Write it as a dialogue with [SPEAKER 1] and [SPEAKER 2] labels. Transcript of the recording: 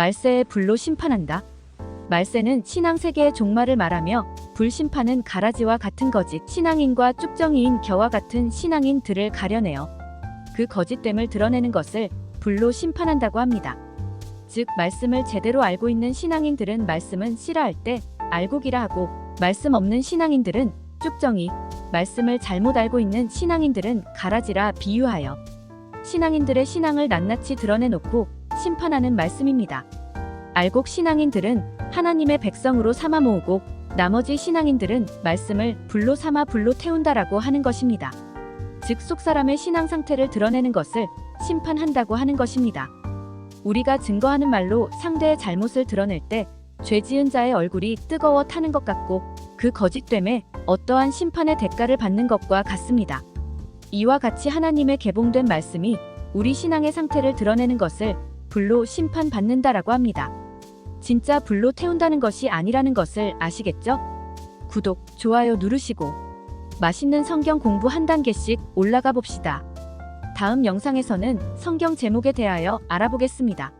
[SPEAKER 1] 말세의 불로 심판한다. 말세는 신앙 세계의 종말을 말하며 불심판은 가라지와 같은 거짓 신앙인과 쭉정이인 겨와 같은 신앙인들을 가려내어 그 거짓됨을 드러내는 것을 불로 심판한다고 합니다. 즉 말씀을 제대로 알고 있는 신앙인들은 말씀은 싫어할 때 알고기라 하고 말씀 없는 신앙인들은 쭉정이 말씀을 잘못 알고 있는 신앙인들은 가라지라 비유하여 신앙인들의 신앙을 낱낱이 드러내놓고 심판하는 말씀입니다. 알곡 신앙인들은 하나님의 백성으로 삼아 모으고 나머지 신앙인들은 말씀을 불로 삼아 불로 태운다라고 하는 것입니다. 즉 속 사람의 신앙 상태를 드러내는 것을 심판한다고 하는 것입니다. 우리가 증거하는 말로 상대의 잘못을 드러낼 때 죄 지은 자의 얼굴이 뜨거워 타는 것 같고 그 거짓됨에 어떠한 심판의 대가를 받는 것과 같습니다. 이와 같이 하나님의 개봉된 말씀이 우리 신앙의 상태를 드러내는 것을 불로 심판받는다라고 합니다. 진짜 불로 태운다는 것이 아니라는 것을 아시겠죠? 구독, 좋아요 누르시고 맛있는 성경 공부 한 단계씩 올라가 봅시다. 다음 영상에서는 성경 제목에 대하여 알아보겠습니다.